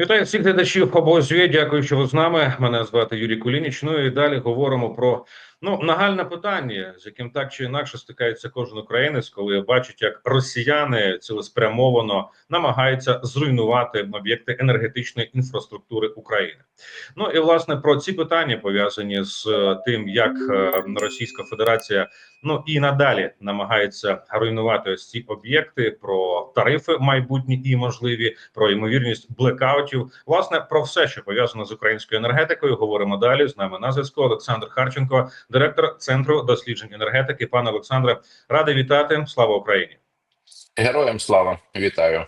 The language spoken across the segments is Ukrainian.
Вітаю всіх глядачів обозює. Дякую, що ви з нами. Мене звати Юрій Кулініч. Ну і далі говоримо про ну нагальне питання, з яким так чи інакше стикається кожен українець, коли бачить, як росіяни цілеспрямовано намагаються зруйнувати об'єкти енергетичної інфраструктури України. Ну і власне про ці питання пов'язані з е, тим, як е, Російська Федерація ну і надалі намагається руйнувати ось ці об'єкти, про тарифи майбутні і можливі, про ймовірність блекаутів. Власне про все, що пов'язано з українською енергетикою, говоримо далі. З нами на зв'язку Олександр Харченко, директор центру досліджень енергетики. Пане Олександре, радий вітати. Слава Україні! Героям слава вітаю.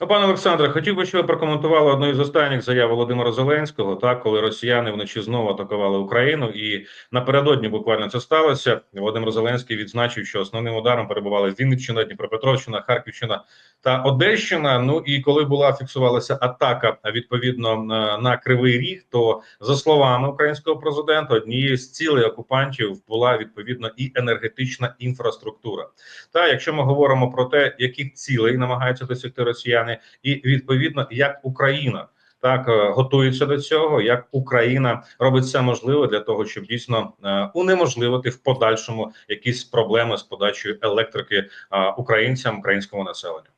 Ну, пане Олександре, хотів би, щоб ви прокоментували одну із останніх заяв Володимира Зеленського, так коли росіяни вночі знову атакували Україну, і напередодні буквально це сталося. Володимир Зеленський відзначив, що основним ударом перебували Вінниччина, Дніпропетровщина, Харківщина та Одещина. Ну і коли була фіксувалася атака відповідно на- на Кривий Ріг, то за словами українського президента, однією з цілей окупантів була відповідно і енергетична інфраструктура. Та якщо ми говоримо про те, яких цілей намагаються досягти росіяни, і відповідно як Україна. Так е, готується до цього, як Україна робить все можливе для того, щоб дійсно е, унеможливити в подальшому якісь проблеми з подачею електрики е, українцям, українському населенню.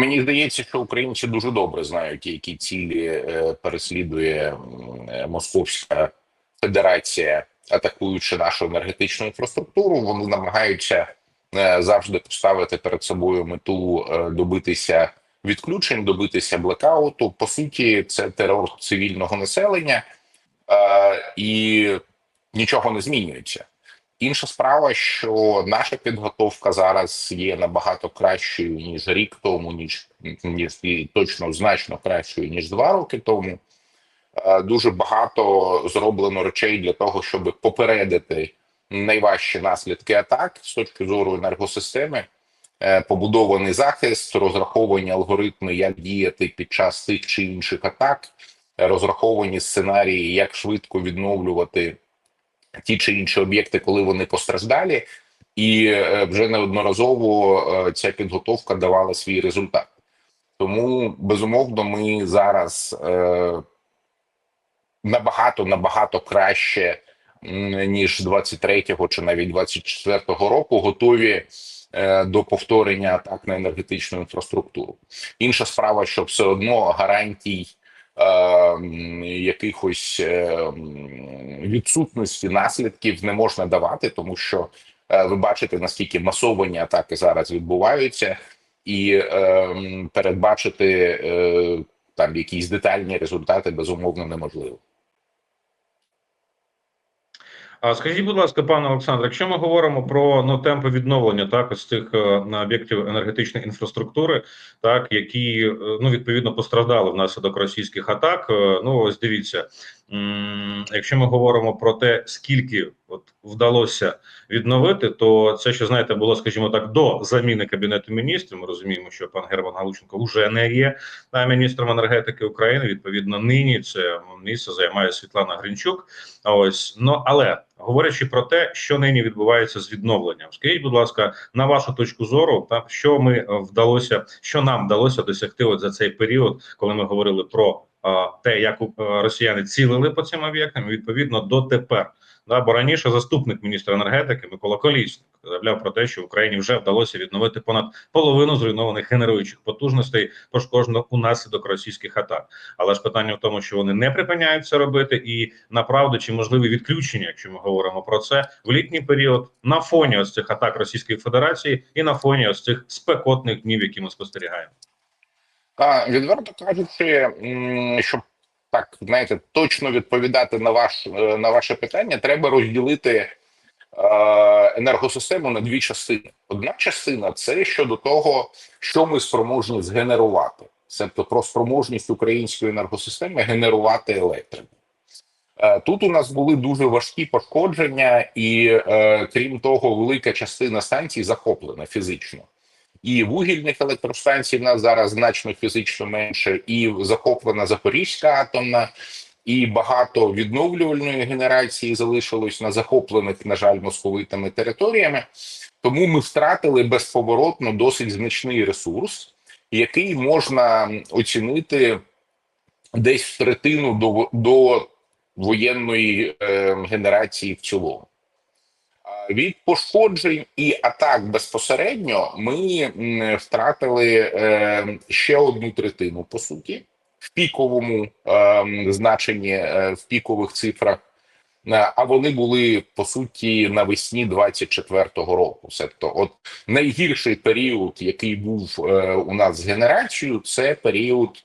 Мені здається, що українці дуже добре знають, які цілі переслідує Московська Федерація, атакуючи нашу енергетичну інфраструктуру. Вони намагаються завжди поставити перед собою мету е, добитися відключень, добитися блекауту. По суті, це терор цивільного населення, е, і нічого не змінюється. Інша справа, що наша підготовка зараз є набагато кращою ніж рік тому, ніж ніж і точно значно кращою ніж два роки тому. Е, Дуже багато зроблено речей для того, щоб попередити найважчі наслідки атак з точки зору енергосистеми. Е, Побудований захист, розраховані алгоритми, як діяти під час тих чи інших атак, розраховані сценарії, як швидко відновлювати ті чи інші об'єкти, коли вони постраждалі, і е, вже неодноразово е, ця підготовка давала свій результат. Тому безумовно, ми зараз набагато набагато краще ніж 23-го чи навіть 24-го року готові е, до повторення атак на енергетичну інфраструктуру. Інша справа, що все одно гарантій е, якихось е, відсутності наслідків не можна давати, тому що е, ви бачите наскільки масовані атаки зараз відбуваються, і е, передбачити е, там якісь детальні результати безумовно неможливо. А скажіть, будь ласка, пане Олександре, якщо ми говоримо про ну темпи відновлення так ось цих е, на об'єктів енергетичної інфраструктури, так які е, ну відповідно постраждали внаслідок російських атак. е, Ну ось дивіться, якщо ми говоримо про те, скільки от вдалося відновити, то це ще знаєте було, скажімо так, до заміни кабінету міністрів. Ми розуміємо, що пан Герман Галущенко вже не є міністром енергетики України. Відповідно, нині це місце займає Світлана Гринчук. Ось ну але говорячи про те, що нині відбувається з відновленням, скажіть, будь ласка, на вашу точку зору, так що ми е, вдалося, що нам вдалося досягти от за цей період, коли ми говорили про те, як е, росіяни цілили по цим об'єктам, відповідно дотепер. Да, бо раніше заступник міністра енергетики Микола Колісник заявляв про те, що Україні вже вдалося відновити понад половину зруйнованих генеруючих потужностей, пошкоджених унаслідок російських атак. Але ж питання в тому, що вони не припиняють це робити, і направду чи можливі відключення, якщо ми говоримо про це в літній період, на фоні ось цих атак Російської Федерації і на фоні ось цих спекотних днів, які ми спостерігаємо. Відверто кажучи, щоб так знаєте, точно відповідати на ваш е, на ваше питання, треба розділити е, енергосистему на дві частини. Одна частина це щодо того, що ми спроможні згенерувати, тобто про спроможність української енергосистеми генерувати електрику. Е, Тут у нас були дуже важкі пошкодження, і крім того, велика частина станцій захоплена фізично. І вугільних електростанцій в нас зараз значно фізично менше, і захоплена Запорізька атомна, і багато відновлювальної генерації залишилось на захоплених, на жаль, московитами територіями. Тому ми втратили безповоротно досить значний ресурс, який можна оцінити десь в третину до, до воєнної е, генерації в цілому. Від пошкоджень і атак безпосередньо ми втратили е, ще одну третину, по суті, в піковому е, значенні, е, в пікових цифрах. А вони були по суті навесні 24-го року. Тобто, от найгірший період, який був у нас з генерацією, це період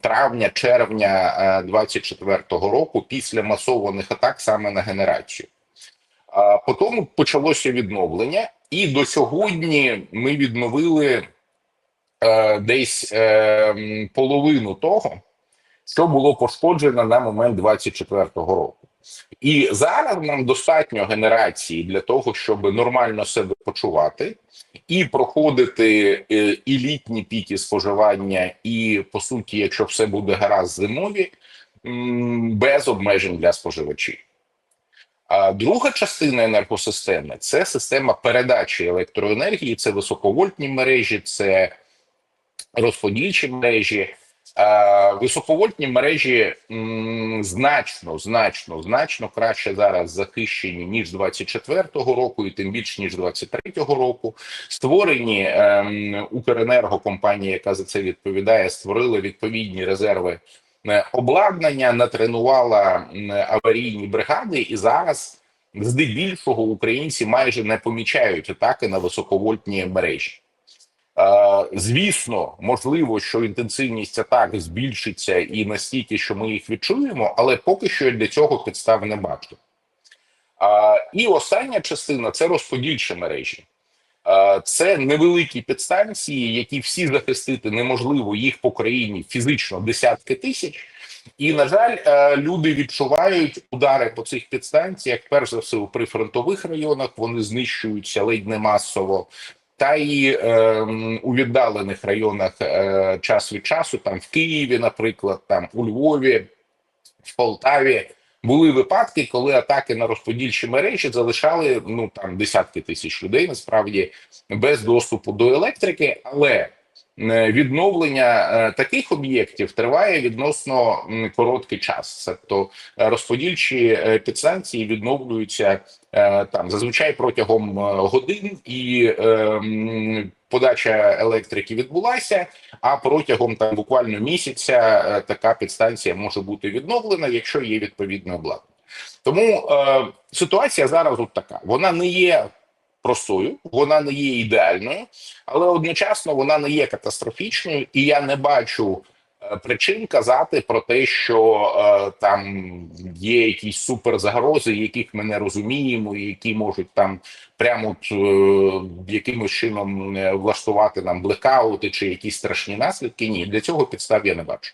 травня-червня е, 24-го року після масованих атак саме на генерацію. А потім почалося відновлення, і до сьогодні ми відновили е, десь е, половину того, що було пошкоджено на момент 24-го року. І зараз нам достатньо генерації для того, щоб нормально себе почувати і проходити е, і літні піки споживання, і по суті, якщо все буде гаразд зимові, без обмежень для споживачів. А друга частина енергосистеми це система передачі електроенергії, це високовольтні мережі, це розподільчі мережі. Високовольтні мережі значно, значно, значно краще зараз захищені ніж 24-го року, і тим більше ніж 23-го року. Створені ем, Укренерго, компанія, яка за це відповідає, створили відповідні резерви обладнання, натренувала аварійні бригади, і зараз здебільшого українці майже не помічають атаки на високовольтні мережі. Е, Звісно, можливо, що інтенсивність атак збільшиться і настільки, що ми їх відчуємо, але поки що для цього підстав не бачу. І остання частина це розподільчі мережі. Е, Це невеликі підстанції, які всі захистити неможливо, їх по країні фізично десятки тисяч. І, на жаль, е, люди відчувають удари по цих підстанціях, перш за все, у прифронтових районах вони знищуються ледь не масово та й е, у віддалених районах е, час від часу, там в Києві, наприклад, там у Львові, в Полтаві. Були випадки, коли атаки на розподільчі мережі залишали ну там десятки тисяч людей насправді без доступу до електрики, але е, відновлення е, таких об'єктів триває відносно короткий час. Тобто е, розподільчі підстанції відновлюються там зазвичай протягом годин, і подача електрики відбулася. А протягом там буквально місяця е, така підстанція може бути відновлена, якщо є відповідне обладнання. Тому е, ситуація зараз от така: вона не є простою, вона не є ідеальною, але одночасно вона не є катастрофічною, і я не бачу причин казати про те, що е, там є якісь суперзагрози, яких ми не розуміємо, і які можуть там прямо е, якимось чином е, влаштувати нам блекаути чи якісь страшні наслідки. Ні, для цього підстав я не бачу.